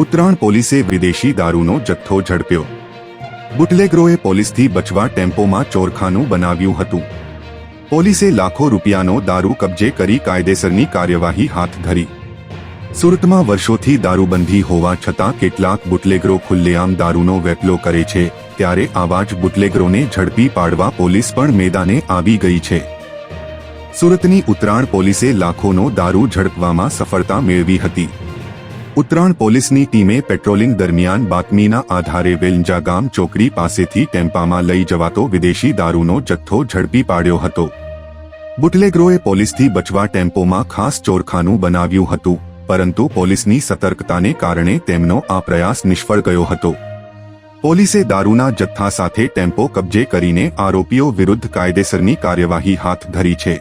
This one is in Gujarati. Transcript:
ઉત્તરાયણ પોલીસે વિદેશી દારૂનો જથ્થો ઝડપ્યો. બુટલેગરોએ પોલીસથી બચવા ટેમ્પોમાં ચોરખાનું બનાવ્યું હતું. પોલીસે લાખો રૂપિયાનો દારૂ કબજે કરી કાયદેસરની કાર્યવાહી હાથ ધરી. સુરતમાં વર્ષોથી દારૂબંધી હોવા છતાં કેટલાક બુટલેગરો ખુલ્લેઆમ દારૂનો વેપલો કરે છે, ત્યારે આવા જ બુટલેગરોને ઝડપી પાડવા પોલીસ પણ મેદાને આવી ગઈ છે. સુરતની ઉત્તરાયણ પોલીસે લાખોનો દારૂ ઝડપવામાં સફળતા મેળવી હતી. ઉત્તરાયણ પોલીસની ટીમે પેટ્રોલિંગ દરમિયાન બાતમીના આધારે વેલંજા ગામ ચોકડી પાસેથી ટેમ્પામાં લઈ જવાતો વિદેશી દારૂનો જથ્થો ઝડપી પાડ્યો હતો. બુટલેગ્રોએ પોલીસથી બચવા ટેમ્પોમાં ખાસ ચોરખાનું બનાવ્યું હતું, પરંતુ પોલીસની સતર્કતાને કારણે તેમનો આ પ્રયાસ નિષ્ફળ ગયો હતો. પોલીસે દારૂના જથ્થા સાથે ટેમ્પો કબજે કરીને આરોપીઓ વિરુદ્ધ કાયદેસરની કાર્યવાહી હાથ ધરી છે.